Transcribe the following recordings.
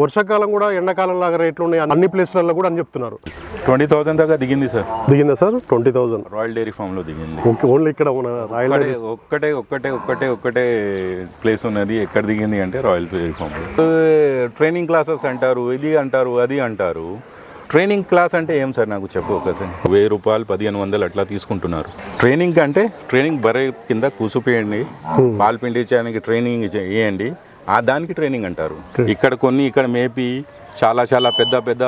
వర్షాకాలం కూడా ఎండాకాలం లాగా రేట్లు ఉన్నాయి. అన్ని ప్లేస్లలో కూడా అని చెప్తున్నారు. ట్వంటీ థౌసండ్ దాకా దిగింది sir. దిగిందా sir? Twenty thousand. Royal dairy ఫామ్లో దిగింది. ఓకే ఓన్లీ ఇక్కడ మన రాయల్ ఒక్కటే ఒక్కటే ఒక్కటే ఒక్కటే ఒక్కటే ప్లేస్ ఉన్నది. ఎక్కడ దిగింది అంటే రాయల్ డైరీ ఫామ్లో. ట్రైనింగ్ క్లాసెస్ అంటారు ఇది అంటారు అది అంటారు. ట్రైనింగ్ క్లాస్ అంటే ఏం సార్ నాకు చెప్పు ఒకసారి వెయ్యి రూపాయలు పదిహేను వందలు అట్లా తీసుకుంటున్నారు. ట్రైనింగ్ అంటే ట్రైనింగ్ బరే కింద కూసిపోయండి పాలు పిండించడానికి ట్రైనింగ్ చేయండి. ఆ దానికి ట్రైనింగ్ అంటారు. ఇక్కడ కొన్ని ఇక్కడ మేపి చాలా చాలా పెద్ద పెద్ద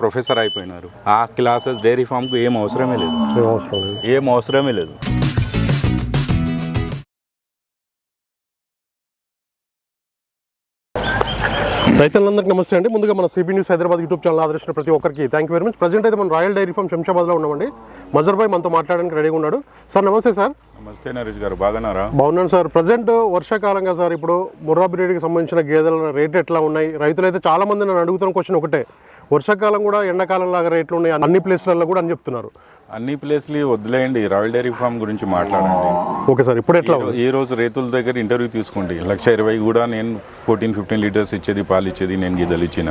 ప్రొఫెసర్ అయిపోయినారు. ఆ క్లాసెస్ డైరీ ఫామ్కు ఏం అవసరమే లేదు. ఏం అవసరమే లేదు. రైతులందరికీ నమస్తే అండి. ముందుగా మన CB news Hyderabad YouTube channel ఆదరించిన ప్రతి ఒక్కరికి thank you very much present అయితే మన రాయల్ డైరీ ఫామ్ శంషాబాద్లో ఉన్నామండి. మజర్ భాయ్ మనతో మాట్లాడడానికి రెడీగా ఉన్నాడు. సార్ నమస్తే సార్. నమస్తే నరేష్ గారు బాగున్నారా? బాగున్నాను సార్. ప్రజెంట్ వర్షాకాలంగా సార్ ఇప్పుడు ముర్రా బ్రీడ్కి సంబంధించిన గేదెల రేట్లు ఎట్లా ఉన్నాయి? రైతులు అయితే చాలా మంది నన్ను అడుగుతున్న క్వశ్చన్ ఒకటే. వర్షాకాలం కూడా ఎండాకాలం లాగా రేట్లు ఉన్నాయి. అన్ని ప్లేస్లలో కూడా అని చెప్తున్నారు. అన్ని ప్లేస్లు వదిలేయండి. రాయల్ డైరీ ఫామ్ గురించి మాట్లాడండి. ఓకే సార్ ఇప్పుడు ఎట్లా ఈ రోజు రైతుల దగ్గర ఇంటర్వ్యూ తీసుకోండి. లక్ష ఇరవై కూడా నేను ఫోర్టీన్ ఫిఫ్టీన్ లీటర్స్ ఇచ్చేది పాలు ఇచ్చేది నేను గిద్దలు ఇచ్చిన.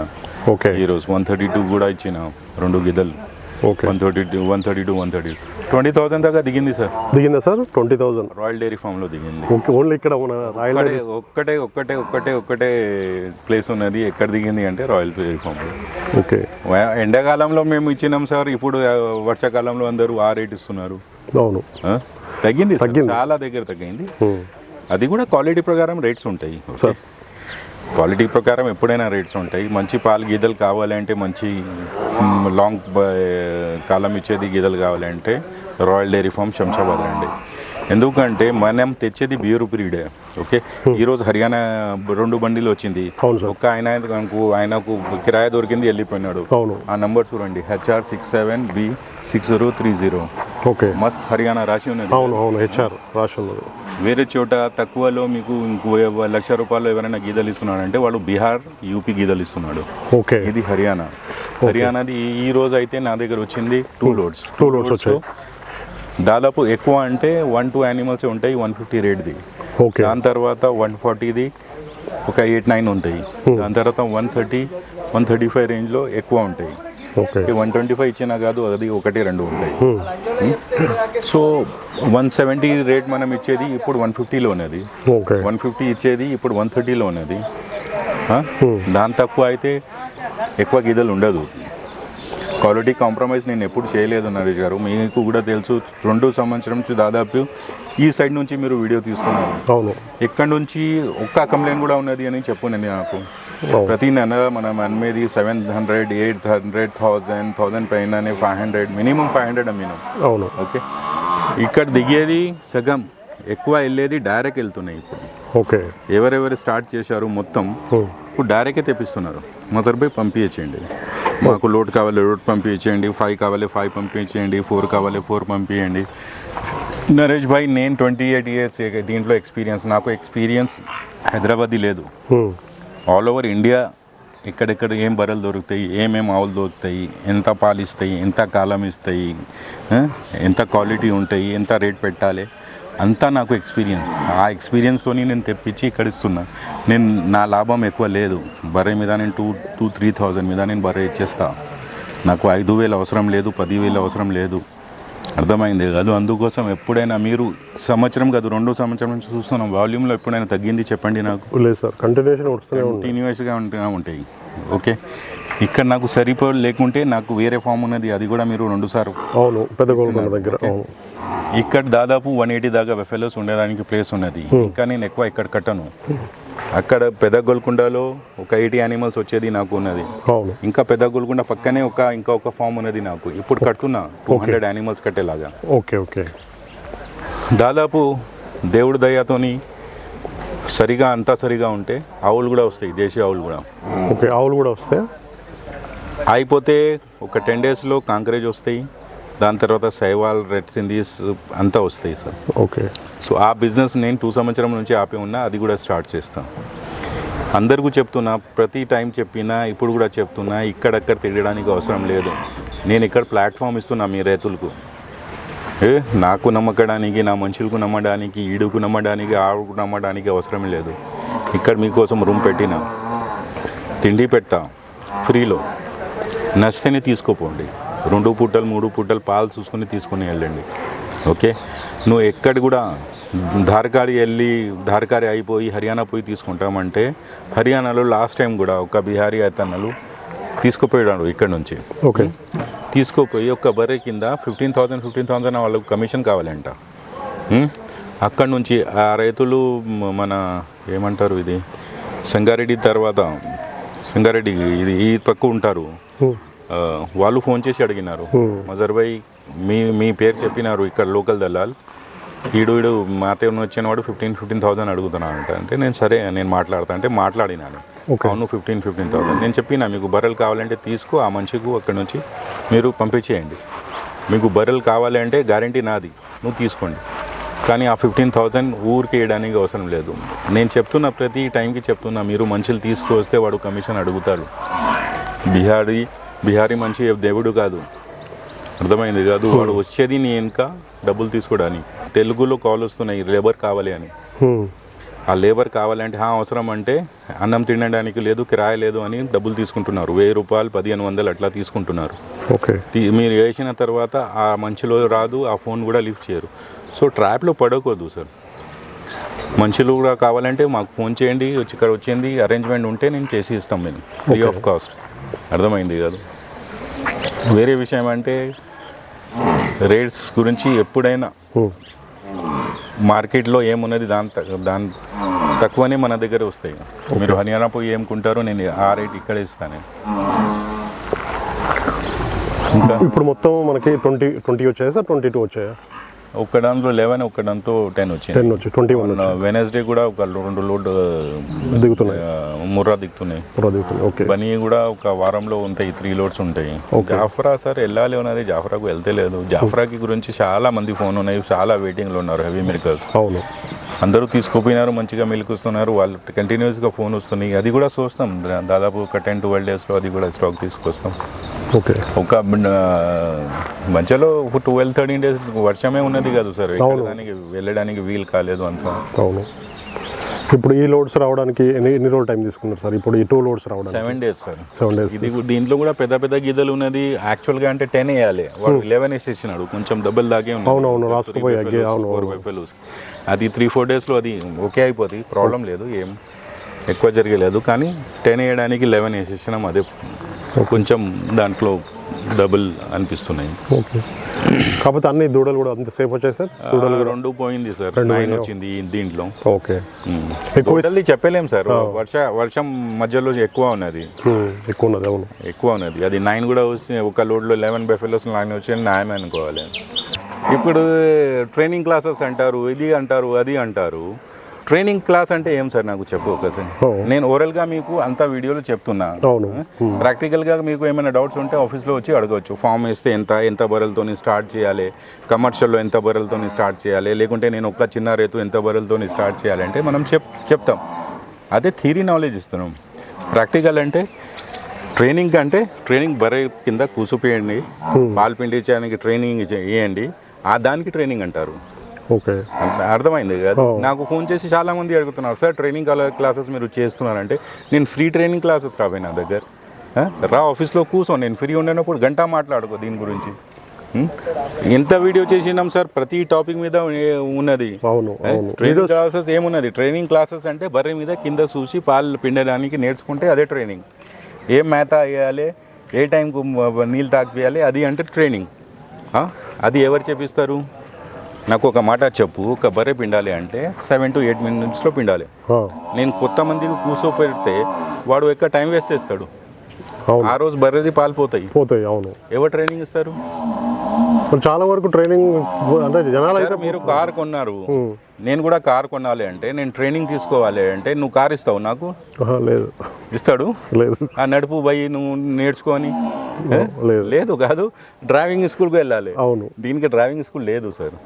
ఓకే. ఈ రోజు వన్ థర్టీ టూ కూడా ఇచ్చిన రెండు గిద్దలు. Okay. One thirty two one thirty two one thirty twenty thousand దాకా దిగింది sir. దిగిందా sir? Twenty thousand. Royal dairy ఫామ్లో దిగింది. ఓకే ఓన్లీ ఇక్కడ మన రాయల్ ఒక్కటే ఒక్కటే ఒక్కటే ఒక్కటే ఒక్కటే ప్లేస్ ఉన్నది. ఎక్కడ దిగింది అంటే రాయల్ డైరీ ఫామ్లో. ఓకే. వా- ఎండాకాలంలో మేము ఇచ్చినాం సార్. ఇప్పుడు వర్షాకాలంలో అందరూ ఆ రేట్ ఇస్తున్నారు. అవును? తగ్గింది సార్. చాలా దగ్గర తగ్గింది. అది కూడా క్వాలిటీ ప్రకారం రేట్స్ ఉంటాయి. ఓకే? క్వాలిటీ ప్రకారం ఎప్పుడైనా రేట్స్ ఉంటాయి. మంచి పాలు గీదలు కావాలంటే మంచి లాంగ్ కాలం ఇచ్చేది గీదలు కావాలంటే రాయల్ డైరీ ఫామ్ శంషాబాద్ రండి. ఎందుకంటే మనం తెచ్చేది బ్యూర్ బ్రీడే ఓకే? ఈరోజు హర్యానా రెండు బండిలు వచ్చింది. ఒక్క ఆయన ఆయనకు ఆయనకు కిరాయి దొరికింది వెళ్ళిపోయినాడు. ఆ నంబర్ చూడండి HR six seven B six zero three zero okay. మస్త్ హర్యానా రాసి ఉన్నది. అవును అవును హెచ్ఆర్ రాసి ఉన్నది. వేరే చోట తక్కువలో మీకు ఇంకో లక్ష రూపాయలు ఎవరైనా గీదలు ఇస్తున్నాడంటే వాడు బీహార్ యూపీ గీదలు ఇస్తున్నాడు. ఓకే. ఇది హర్యానా. హర్యానాది ఈ- రోజు అయితే నా దగ్గర వచ్చింది టూ లోడ్స్. Two loads వచ్చాయి. దాదాపు ఎక్కువ అంటే వన్ టూ యానిమల్స్ ఉంటాయి వన్ ఫిఫ్టీ రేట్ది. ఓకే. దాని తర్వాత వన్ ఫార్టీది ఒక ఎయిట్ నైన్ ఉంటాయి. దాని తర్వాత one thirty one thirty five రేంజ్లో ఎక్కువ ఉంటాయి. వన్ ట్వంటీ ఫైవ్ ఇచ్చినా కాదు అది ఒకటి రెండు ఉంటాయి. సో వన్ సెవెంటీ రేట్ మనం ఇచ్చేది ఇప్పుడు వన్ ఫిఫ్టీలో ఉన్నది వన్ ఫిఫ్టీ ఇచ్చేది ఇప్పుడు వన్ థర్టీలో ఉన్నది? దాని తక్కువ అయితే ఎక్కువ గీదలు ఉండదు. క్వాలిటీ కాంప్రమైజ్ నేను ఎప్పుడు చేయలేదు నరేష్ గారు. మీకు కూడా తెలుసు రెండు సంవత్సరం నుంచి దాదాపు ఈ సైడ్ నుంచి మీరు వీడియో తీస్తున్నారు. అవును. ఇక్కడ నుంచి ఒక్క కంప్లైంట్ కూడా ఉన్నది అని చెప్పు నేను నాకు ప్రతి నెల మనం అమ్మేది seven hundred eight hundred thousand thousand పైన five hundred minimum five hundred అమ్మినాం. అవును. ఓకే? ఇక్కడ దిగేది సగం. ఎక్కువ వెళ్ళేది డైరెక్ట్ వెళ్తున్నాయి ఇప్పుడు. ఓకే. ఎవరెవరు స్టార్ట్ చేశారు మొత్తం. ఇప్పుడు డైరెక్టే తెప్పిస్తున్నారు. మదర్పై పంపించండి మాకు లోడ్ కావాలి లోడ్ పంపించండి ఫైవ్ కావాలి ఫైవ్ పంపించండి ఫోర్ కావాలి ఫోర్ పంపించండి నరేష్ భాయ్ నేను ట్వంటీ ఎయిట్ ఇయర్స్ దీంట్లో ఎక్స్పీరియన్స్ నాకు ఎక్స్పీరియన్స్ హైదరాబాదీ లేదు. ఆల్ ఓవర్ ఇండియా ఎక్కడెక్కడ ఏం బర్రెలు దొరుకుతాయి ఏమేం ఆవులు దొరుకుతాయి ఎంత పాలు ఇస్తాయి ఎంత కాలం ఇస్తాయి ఎంత క్వాలిటీ ఉంటాయి ఎంత రేట్ పెట్టాలి అంతా నాకు ఎక్స్పీరియన్స్. ఆ ఎక్స్పీరియన్స్తోని నేను తెప్పించి ఇక్కడ ఇస్తున్నా నేను నా లాభం ఎక్కువ లేదు. బర్రె మీద నేను టూ టూ త్రీ థౌజండ్ మీద నేను బర్రె ఇచ్చేస్తా. నాకు ఐదు వేలు అవసరం లేదు పదివేలు అవసరం లేదు. అర్థమైంది అది అందుకోసం ఎప్పుడైనా మీరు సంవత్సరం కాదు రెండు సంవత్సరం నుంచి చూస్తున్నాం. వాల్యూమ్లో ఎప్పుడైనా తగ్గింది చెప్పండి నాకు. లేదు సార్ కంటిన్యూషన్ కంటిన్యూస్గా ఉంటూనే ఉంటాయి. ఓకే. ఇక్కడ నాకు సరిపో లేకుంటే నాకు వేరే ఫామ్ ఉన్నది. అది కూడా మీరు రెండు సార్లు అవును పెద్ద దగ్గర ఇక్కడ దాదాపు వన్ ఎయిటీ దాకా బెఫెలోస్ ఉండడానికి ప్లేస్ ఉన్నది. ఇంకా నేను ఎక్కువ ఇక్కడ కట్టను. అక్కడ పెద్ద గోల్కొండలో ఒక ఎయిటీ యానిమల్స్ వచ్చేది నాకు ఉన్నది. ఇంకా పెద్ద గోల్కొండ పక్కనే ఒక ఇంకా ఒక ఫామ్ ఉన్నది నాకు. ఇప్పుడు కట్టున్నా టూ హండ్రెడ్ యానిమల్స్ కట్టేలాగా. Okay okay. దాదాపు దేవుడి దయతోని సరిగా అంతా సరిగా ఉంటే ఆవులు కూడా వస్తాయి దేశీ ఆవులు కూడా. ఓకే ఆవులు కూడా వస్తాయి? అయిపోతే ఒక టెన్ డేస్లో కాంకరేజ్ వస్తాయి. దాని తర్వాత సైవాల్ రెడ్ సిందీస్ అంతా వస్తాయి సార్. ఓకే. సో ఆ బిజినెస్ నేను టూ సంవత్సరం నుంచి ఆపి ఉన్నా అది కూడా స్టార్ట్ చేస్తాను అందరికీ చెప్తున్నా ప్రతి టైం చెప్పినా ఇప్పుడు కూడా చెప్తున్నా ఇక్కడక్కడ తిరగడానికి అవసరం లేదు. నేను ఇక్కడ ప్లాట్ఫామ్ ఇస్తున్నా మీ రైతులకు. ఏ నాకు నమ్మకడానికి నా మనుషులకు నమ్మడానికి ఈడుకు నమ్మడానికి ఆవుకు నమ్మడానికి అవసరం లేదు. ఇక్కడ మీకోసం రూమ్ పెట్టిన. తిండి పెడతా ఫ్రీలో. నచ్చితేనే తీసుకోపోండి. రెండు పూటలు మూడు పూటలు పాలు చూసుకొని తీసుకుని వెళ్ళండి. ఓకే? నువ్వు ఎక్కడ కూడా ధారకాడి వెళ్ళి ధారకారి అయిపోయి హర్యానా పోయి తీసుకుంటామంటే హర్యానాలో లాస్ట్ టైం కూడా ఒక బీహారీ అతన్నలు తీసుకుపోయాడు ఇక్కడ నుంచి. ఓకే. తీసుకుపోయి ఒక బర్రె కింద ఫిఫ్టీన్ థౌసండ్ ఫిఫ్టీన్ థౌసండ్ వాళ్ళకు కమిషన్ కావాలంట? అక్కడ నుంచి ఆ రైతులు మన ఏమంటారు ఇది? సంగారెడ్డి తర్వాత సంగారెడ్డి ఇది ఈ పక్క ఉంటారు. వాళ్ళు ఫోన్ చేసి అడిగినారు. మజర్ భాయ్ మీ మీ పేరు చెప్పినారు ఇక్కడ లోకల్ దళాల్. ఈడు ఈడు మాతే వచ్చిన వాడు ఫిఫ్టీన్ ఫిఫ్టీన్ థౌసండ్ అడుగుతున్నాను అంట అంటే నేను సరే నేను మాట్లాడతా అంటే మాట్లాడినాను. అవును ఫిఫ్టీన్ ఫిఫ్టీన్ థౌసండ్ నేను చెప్పిన మీకు బర్రెలు కావాలంటే తీసుకో ఆ మనిషికి అక్కడ నుంచి మీరు పంపించేయండి. మీకు బర్రెలు కావాలి అంటే గ్యారంటీ నాది. నువ్వు తీసుకోండి. కానీ ఆ ఫిఫ్టీన్ థౌసండ్ ఊరికి వేయడానికి అవసరం లేదు. నేను చెప్తున్నా ప్రతి టైంకి చెప్తున్నా మీరు మనుషులు తీసుకొస్తే వాడు కమిషన్ అడుగుతారు బీహారీ బీహారీ మనిషి దేవుడు కాదు. అర్థమైంది? కాదు వాడు వచ్చేది నీ వెనుక డబ్బులు తీసుకోవడానికి. తెలుగులో కాల్ వస్తున్నాయి లేబర్ కావాలి అని. ఆ లేబర్ కావాలంటే "హా, అవసరం అంటే అన్నం తినడానికి లేదు కిరాయి లేదు అని డబ్బులు తీసుకుంటున్నారు. వెయ్యి రూపాయలు పదిహేను వందలు అట్లా తీసుకుంటున్నారు. ఓకే. మీరు వేసిన తర్వాత ఆ మంచిలో రాదు ఆ ఫోన్ కూడా లిఫ్ట్ చేయరు. సో ట్రాప్లో పడకూడదు సార్. మనుషులు కూడా కావాలంటే మాకు ఫోన్ చేయండి ఇక్కడ వచ్చింది అరేంజ్మెంట్ ఉంటే నేను చేసి ఇస్తాం మేము. ఫ్రీ. Of cost. అర్థమైంది కాదు? వేరే విషయం అంటే రేట్స్ గురించి ఎప్పుడైనా. మార్కెట్లో ఏమున్నది దాని దాని తక్కువనే మన దగ్గర వస్తాయి. మీరు హర్యానా పోయి ఏం కొంటారో నేను ఆ రేట్ ఇక్కడ ఇస్తాను. ఇప్పుడు మొత్తం మనకి ట్వంటీ ట్వంటీ వచ్చాయా సార్? ట్వంటీ టూ వచ్చాయా? ఒక్క దాంట్లో లెవెన్ ఒక్క దాంతో టెన్ వచ్చింది టెన్ వచ్చి ట్వంటీ వన్ వెనస్డే కూడా ఒక రెండు లోడ్ దిగుతున్నాయి. ముర్రా దిగుతున్నాయి. పూరా దిగుతున్నాయి ఓకే. బనీ కూడా ఒక వారంలో ఉంటాయి త్రీ లోడ్స్ ఉంటాయి. జాఫ్రా సార్ వెళ్ళాలి ఉన్నది జాఫ్రాకు వెళ్తే లేదు. జాఫ్రాకి గురించి చాలా మంది ఫోన్ ఉన్నాయి చాలా వెయిటింగ్లో ఉన్నారు హెవీ మిల్కర్స్ అవును. అందరూ తీసుకుపోయినారు మంచిగా మిల్క్ ఇస్తున్నారు వాళ్ళు కంటిన్యూస్గా ఫోన్ వస్తున్నాయి. అది కూడా చూస్తాం. దాదాపు ఒక టెన్ ట్వెల్వ్ డేస్లో అది కూడా స్టాక్ తీసుకొస్తాం. ఓకే ఒక మధ్యలో ఒక ట్వెల్వ్ థర్టీన్ డేస్ వర్షమే ఉన్నది కాదు సార్. వెళ్ళడానికి వెళ్ళడానికి వీలు కాలేదు అంత. అవును. ఇప్పుడు ఈ లోడ్స్ రావడానికి ఎన్ని ఎన్ని రోజులు టైం తీసుకున్నారు సార్? ఇప్పుడు ఈ టూ లోడ్స్ రావడానికి. Seven days sir seven days ఇది దీంట్లో కూడా పెద్ద పెద్ద గీతలు ఉన్నది. యాక్చువల్గా అంటే టెన్ వేయాలి. వాడు లెవెన్ వేసేసినాడు. కొంచెం డబ్బులు దాగే ఉంది. అవునవును, రాసుకుపోయి అవును, అది త్రీ ఫోర్ డేస్లో అది ఓకే అయిపోతుంది ప్రాబ్లం లేదు. ఏం ఎక్కువ జరగలేదు. కానీ టెన్ వేయడానికి లెవెన్ వేసేసినాం. అదే కొంచెం దాంట్లో డబుల్ అనిపిస్తున్నాయి. ఓకే. కాకపోతే అన్ని దూడలు కూడా అంత సేఫ్ వచ్చాయి సార్? ఆ, రెండు పోయింది సార్. నైన్ వచ్చింది దీంట్లో. ఓకే. ఉమ్. ఎక్కువ Totally చెప్పలేం సార్. వర్ష వర్షం మధ్యలో ఎక్కువ ఉన్నది. ఎక్కువ ఉన్నది అవును. ఎక్కువ ఉన్నది. అది నైన్ కూడా వచ్చి ఒక లోడ్లో లెవెన్ బెఫెలోస్ నైన్ వచ్చి న్యాయం అనుకోవాలి. ఇప్పుడు ట్రైనింగ్ క్లాసెస్ అంటారు ఇది అంటారు అది అంటారు. ట్రైనింగ్ క్లాస్ అంటే ఏం సార్ నాకు చెప్పు ఒకసారి. నేను ఓరల్గా మీకు అంత వీడియోలో చెప్తున్నా. ప్రాక్టికల్గా మీకు ఏమైనా డౌట్స్ ఉంటే ఆఫీస్లో వచ్చి అడగవచ్చు. ఫామ్ వేస్తే ఎంత ఎంత బర్రెలతో స్టార్ట్ చేయాలి? కమర్షియల్లో ఎంత బర్రెలతో స్టార్ట్ చేయాలి? లేకుంటే నేను ఒక చిన్న రేతు ఎంత బర్రెలతో స్టార్ట్ చేయాలి అంటే మనం చెప్ చెప్తాం. అదే థీరీ నాలెడ్జ్ ఇస్తున్నాం. ప్రాక్టికల్ అంటే ట్రైనింగ్ అంటే ట్రైనింగ్ బర్రె కింద కూసిపోయండి. పాలు పిండించడానికి ట్రైనింగ్ చేయండి. ఆ దానికి ట్రైనింగ్ అంటారు. ఓకే. అర్థ- అర్థమైంది కదా. నాకు ఫోన్ చేసి చాలా మంది అడుగుతున్నారు సార్ ట్రైనింగ్ క్లాసెస్ మీరు చేస్తున్నారంటే నేను ఫ్రీ ట్రైనింగ్ క్లాసెస్ రావే నా దగ్గర? రా ఆఫీస్లో కూర్చో నేను ఫ్రీ ఉండేటప్పుడు గంట మాట్లాడుకో దీని గురించి? ఎంత వీడియో చేసినాం సార్? ప్రతి టాపిక్ మీద ఉన్నది. ట్రైనింగ్ క్లాసెస్ ఏమున్నది? ట్రైనింగ్ క్లాసెస్ అంటే బర్రె మీద కింద చూసి పాలు పిండడానికి నేర్చుకుంటే అదే ట్రైనింగ్ ఏ మేత వేయాలి? ఏ టైంకు నీళ్ళు తాగిపియాలి? అది అంటే ట్రైనింగ్? అది ఎవరు చేపిస్తారు నాకు ఒక మాట చెప్పు ఒక బర్రె పిండాలి అంటే సెవెన్ టు ఎయిట్ మినిట్స్లో పిండాలి. నేను కొత్త మందికి కూర్చో పెడితే వాడు ఎక్కువ టైం వేస్ట్ చేస్తాడు. ఆ రోజు బర్రెది పాలు పోతాయి పోతాయి అవును. ఎవరు ట్రైనింగ్ ఇస్తారు? చాలా వరకు ట్రైనింగ్ అంటే జనాలు అయితే మీరు కార్ కొన్నారు. నేను కూడా కార్ కొనాలి అంటే నేను ట్రైనింగ్ తీసుకోవాలి అంటే నువ్వు కార్ ఇస్తావు నాకు? లేదు. ఇస్తాడు? లేదు. ఆ నడుపు పోయి నువ్వు నేర్చుకొని? లేదు కాదు డ్రైవింగ్ స్కూల్కి వెళ్ళాలి. అవును. దీనికి డ్రైవింగ్ స్కూల్ లేదు సార్.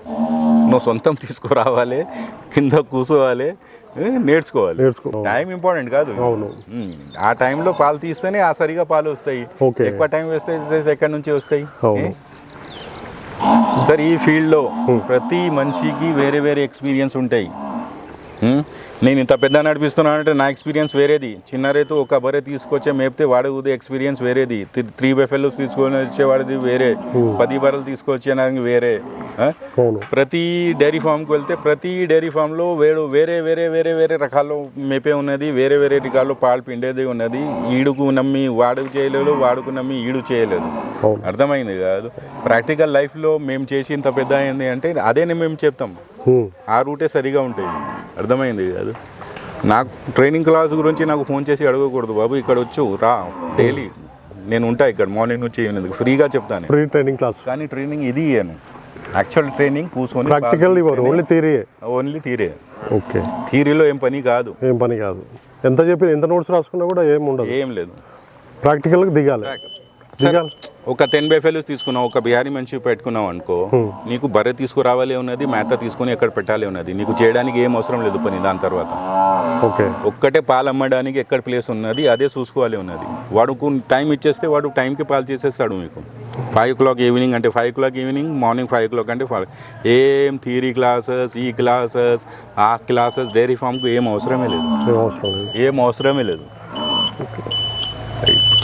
నువ్వు సొంతం తీసుకురావాలి కింద కూర్చోవాలి? నేర్చుకోవాలి. నేర్చుకో టైం ఇంపార్టెంట్ కాదు. ఆ టైంలో పాలు తీస్తేనే ఆ సరిగా పాలు వస్తాయి. ఎక్కువ టైం వేస్తే ఎక్కడి నుంచి వస్తాయి? సార్ ఈ ఫీల్డ్లో ప్రతి మనిషికి వేరే వేరే ఎక్స్పీరియన్స్ ఉంటాయి. నేను ఇంత పెద్ద నడిపిస్తున్నాను అంటే నా ఎక్స్పీరియన్స్ వేరేది. చిన్న రైతు ఒక బరే తీసుకొచ్చే మేపితే వాడు ఎక్స్పీరియన్స్ వేరేది. త్రీ- బెఫెల్స్ తీసుకొని వచ్చేవాడిది వేరే. పది బర్రెలు తీసుకొచ్చేదానికి వేరే. ఆ? అవును. ప్రతి డైరీ ఫామ్కి వెళ్తే ప్రతి డైరీ ఫామ్లో వేడు వేరే వేరే వేరే వేరే రకాల్లో మేపే ఉన్నది. వేరే వేరే రకాల్లో పాలు పిండేది ఉన్నది. ఈడుకు నమ్మి వాడుకు చేయలేదు వాడుకు నమ్మి ఈడు చేయలేదు. అర్థమైంది కాదు? ప్రాక్టికల్ లైఫ్లో మేము చేసి ఇంత పెద్ద అయింది అంటే అదే మేము చెప్తాం. ఆ రూటే సరిగా ఉంటుంది అర్థమైంది కాదు. నాకు ట్రైనింగ్ క్లాస్ గురించి నాకు ఫోన్ చేసి అడగకూడదు బాబు ఇక్కడ వచ్చు రా డైలీ. నేను ఉంటా ఇక్కడ మార్నింగ్ నుంచి ఈవినింగ్ ఫ్రీగా చెప్తాను. ఫ్రీ ట్రైనింగ్ క్లాస్ కానీ ట్రైనింగ్ ఇది ఇయ్యను. యాక్చువల్ ట్రైనింగ్ కూర్చొని ప్రాక్టికల్ ఇవ్వరు only theory only theory okay థీరీలో ఏం పని కాదు. ఏం పని కాదు. ఎంత చెప్పి ఎంత నోట్స్ రాసుకున్నా కూడా ఏం ఉండదు. ఏం లేదు. ప్రాక్టికల్కి దిగాలి. దిగాలి ఒక టెన్ బెఫెల్స్ తీసుకున్నావు ఒక బిహారీ మనిషి పెట్టుకున్నావు అనుకో నీకు బర్రె తీసుకురావాలి ఉన్నది మేత తీసుకొని ఎక్కడ పెట్టాలి ఉన్నది? నీకు చేయడానికి ఏం అవసరం లేదు పని దాని తర్వాత. ఓకే. ఒక్కటే పాలు అమ్మడానికి ఎక్కడ ప్లేస్ ఉన్నది అదే చూసుకోవాలి ఉన్నది. వాడుకు టైం ఇచ్చేస్తే వాడు టైంకి పాలు చేసేస్తాడు మీకు. ఫైవ్ ఓ క్లాక్ ఈవినింగ్ అంటే five o'clock evening morning five o'clock అంటే ఫైవ్ ఏం థియరీ క్లాసెస్ ఈ క్లాసెస్ ఆ క్లాసెస్ డైరీ ఫామ్కు ఏం అవసరమే లేదు. ఏం అవసరం లేదు. ఏం అవసరమే లేదు.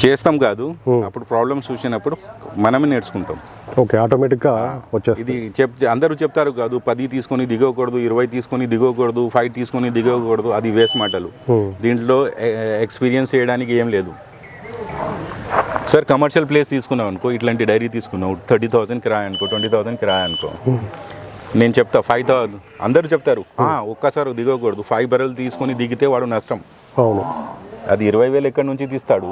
చేస్తాం కాదు. అప్పుడు ప్రాబ్లమ్స్ చూసినప్పుడు మనమే నేర్చుకుంటాం. ఓకే ఆటోమేటిక్గా వచ్చేస్తుంది. ఇది చెప్ అందరూ చెప్తారు కాదు పది తీసుకొని దిగకూడదు ఇరవై తీసుకొని దిగకూడదు ఫైవ్ తీసుకొని దిగకూడదు అది వేస్ట్ మాటలు. దీంట్లో ఎక్స్పీరియన్స్ చేయడానికి ఏం లేదు. సార్ కమర్షియల్ ప్లేస్ తీసుకున్నావు అనుకో ఇట్లాంటి డైరీ తీసుకున్నావు థర్టీ థౌసండ్ కిరాయి అనుకో ట్వంటీ థౌసండ్ కిరాయి అనుకో. నేను చెప్తా ఫైవ్ థౌసండ్ అందరూ చెప్తారు "ఆ, ఒక్కసారి దిగకూడదు ఫైవ్ బర్రెలు తీసుకొని దిగితే వాడు నష్టం. అవును. అది ఇరవై వేలు ఎక్కడి నుంచి తీస్తాడు?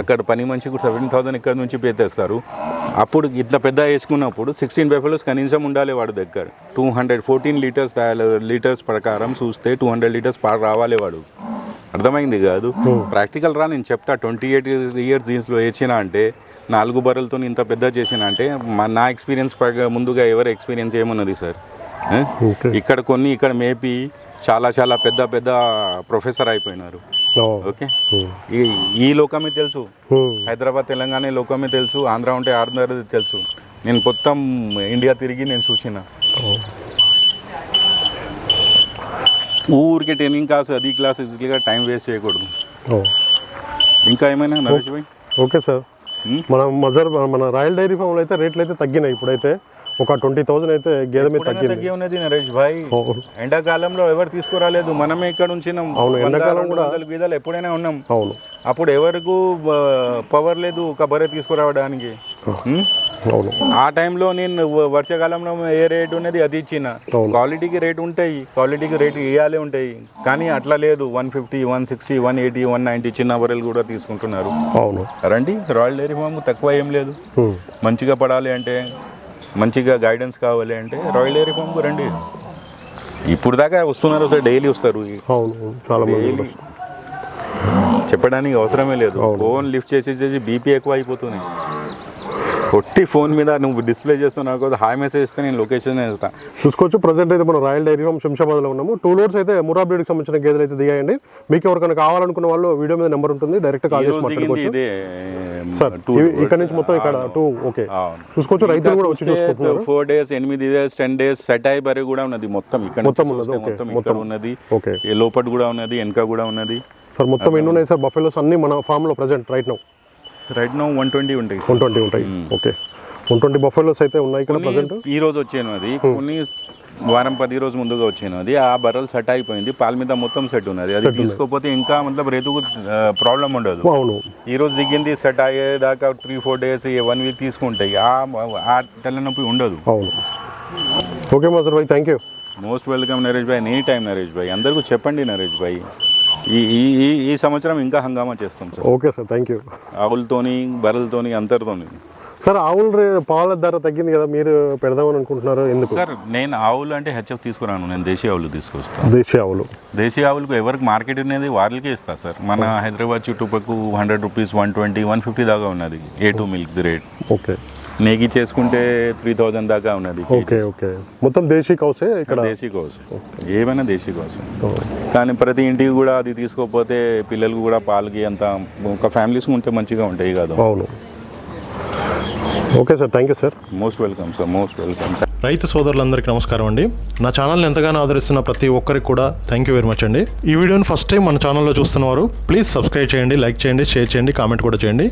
అక్కడ పని మనిషికి సెవెన్ థౌసండ్ ఇక్కడ నుంచి పే చేస్తారు అప్పుడు ఇంత పెద్ద వేసుకున్నప్పుడు సిక్స్టీన్ బెఫెలోస్ కనీసం ఉండాలి వాడు దగ్గర. Two hundred fourteen litres litres ప్రకారం చూస్తే టూ హండ్రెడ్ లీటర్స్ పాలు రావాలి వాడు. అర్థమైంది కాదు? ప్రాక్టికల్ రా నేను చెప్తా. ట్వంటీ ఎయిట్ ఇయర్స్ దీంట్లో వేసిన అంటే నాలుగు బర్రెలతో ఇంత పెద్ద చేసిన అంటే మా నా ఎక్స్పీరియన్స్ ముందుగా ఎవరి ఎక్స్పీరియన్స్ ఏమున్నది సార్? ఇక్కడ కొన్ని ఇక్కడ మేపి చాలా చాలా పెద్ద పెద్ద ప్రొఫెసర్ అయిపోయినారు. ఓకే. ఈ ఈ లోకమే తెలుసు. హైదరాబాద్ తెలంగాణ లోకమే తెలుసు. ఆంధ్ర ఉంటే ఆంధ్ర తెలుసు. నేను మొత్తం ఇండియా తిరిగి నేను చూసిన. ఊరికి ట్రైనింగ్ క్లాస్ అది క్లాస్ ఇదిగా టైం వేస్ట్ చేయకూడదు. ఇంకా ఏమైనా నరేష్ భాయ్? Okay sir? మన మజర్ మన రాయల్ డైరీ ఫామ్లో అయితే రేట్లు అయితే తగ్గినాయి ఇప్పుడైతే. ఒక ట్వంటీ థౌసండ్ అయితే గేదె మీద తగ్గింది. తగ్గి ఉన్నది నరేష్ భాయ్. ఎండాకాలంలో ఎవరు తీసుకురాలేదు మనమే ఇక్కడ ఉంచినాం. అవును, ఎండాకాలం కూడా- గీదాలు ఎప్పుడైనా ఉన్నాం. అవును. అప్పుడు ఎవరికి పవర్ లేదు ఒక బర్రె తీసుకురావడానికి? అవును. ఆ టైంలో నేను వర్షాకాలంలో ఏ రేట్ ఉన్నది అది ఇచ్చిన. క్వాలిటీకి రేట్ ఉంటాయి క్వాలిటీకి రేట్ ఇవ్వాలి ఉంటాయి. కానీ అట్లా లేదు one fifty one sixty one eighty one ninety చిన్న బర్రెలు కూడా తీసుకుంటున్నారు. అవును. రండి రాయల్ డైరీ ఫామ్ తక్కువ ఏం లేదు. మంచిగా పడాలి అంటే మంచిగా గైడెన్స్ కావాలి అంటే రాయల్ డైరీ ఫామ్కు రండి. ఇప్పుడు దాకా వస్తున్నారు సార్ డైలీ వస్తారు. చాలా మంది. చెప్పడానికి అవసరమే లేదు. ఫోన్ లిఫ్ట్ చేసి చేసి బీపీ ఎక్కువ అయిపోతుంది. ఒట్టి ఫోన్ మీద నువ్వు డిస్ప్లే చేస్తున్నావు కదా హాయ్ మెసేజ్ ఇస్తే నేను లొకేషన్ ఇస్తా చూసుకోవచ్చు. ప్రజెంట్ అయితే మనం రాయల్ డైరీ ఫామ్ శంషాబాద్లో ఉన్నాము. టూ లోడ్స్ అయితే మురా బ్రీడ్కి సంబంధించిన గేదెలు అయితే దిగాయండి. మీకు ఎవరికైనా కావాలనుకున్న వాళ్ళు వీడియో మీద నెంబర్ ఉంటుంది. డైరెక్ట్ కాల్ చేసి మాట్లాడుకోవచ్చు. ఇదే సార్ loads. ఇక్కడ నుంచి మొత్తం ఇక్కడ టూ ఓకే. చూసుకోవచ్చు. రైతులు కూడా వచ్చి చూసుకుంటున్నారు. ఫోర్ డేస్ ఎనిమిది డేస్ టెన్ డేస్ సెట్ బరి కూడా ఉన్నది మొత్తం. ఇక్కడ మొత్తం ఉన్నది, మొత్తం. ఇక్కడ ఉన్నది. ఓకే ఈ లోపల కూడా ఉన్నది వెనక కూడా ఉన్నది. సార్ మొత్తం ఎన్ని ఉన్నాయి సార్ బఫెలోస్ అన్ని మన ఫామ్లో present right now right no one twenty ఉంటాయి వన్ ట్వంటీ ఉంటాయి. ఓకే. వన్ ట్వంటీ బఫెలోస్ అయితే ఉన్నాయి ఇక్కడ ప్రజెంట్? ఈ రోజు వచ్చాను అది. కొన్ని వారం పది రోజు ముందుగా వచ్చాను అది. ఆ బర్రెలు సెట్ అయిపోయింది. పాల మీద మొత్తం సెట్ ఉన్నది. అది తీసుకోకపోతే ఇంకా మతలబ్ రేతుకు ప్రాబ్లం ఉండదు. అవును. ఈ రోజు దిగింది సెట్ అయ్యేదాకా three four days one week తీసుకుంటాయి. ఆ ఆ తలనొప్పి ఉండదు. అవును. Okay master bhai thank you most welcome Naresh bhai any time Naresh bhai అందరికీ చెప్పండి నరేష్ భాయ్ ఈ ఈ ఈ సంవత్సరం ఇంకా హంగామా చేస్తాం sir. Okay sir. Thank you ఆవులతోని బర్రెలతోని అందరితోని సార్ ఆవుల పాల ధర తగ్గింది కదా మీరు పెడదామని అనుకుంటున్నారు ఎందుకు? సార్ నేను ఆవులు అంటే హెచ్ఎఫ్ తీసుకురాను నేను దేశీ ఆవులు తీసుకొస్తాను. దేశీయ ఆవులు. దేశీ ఆవులకు ఎవరికి మార్కెట్ అనేది వాళ్ళకే ఇస్తా సార్. మన హైదరాబాద్ చుట్టుపక్కల hundred rupees one twenty one fifty దాకా ఉన్నది ఏ టూ మిల్క్ ది రేట్. ఓకే. నెగి చేసుకుంటే త్రీ థౌజండ్ దాకా ఉన్నది ఓకే ఓకే మొత్తం దేశీ కౌసే ఇక్కడ? దేశీ కోసం. ఏమైనా దేశీ కోసం. కానీ ప్రతి ఇంటికి కూడా అది తీసుకోకపోతే పిల్లలకు కూడా పాలకి అంత ఒక ఫ్యామిలీస్ ఉంటే మంచిగా ఉంటాయి కదా. అవును. Okay sir thank you sir most welcome sir most welcome రైతు సోదరులందరికీ నమస్కారం అండి. నా ఛానల్ని ఎంతగానో ఆదరిస్తున్న ప్రతి ఒక్కరికి కూడా థ్యాంక్ యూ వెరీ మచ్ అండి. ఈ వీడియోని ఫస్ట్ టైం మన ఛానల్లో చూస్తున్నవారు ప్లీజ్ సబ్స్క్రైబ్ చేయండి లైక్ చేయండి షేర్ చేయండి కామెంట్ కూడా చేయండి.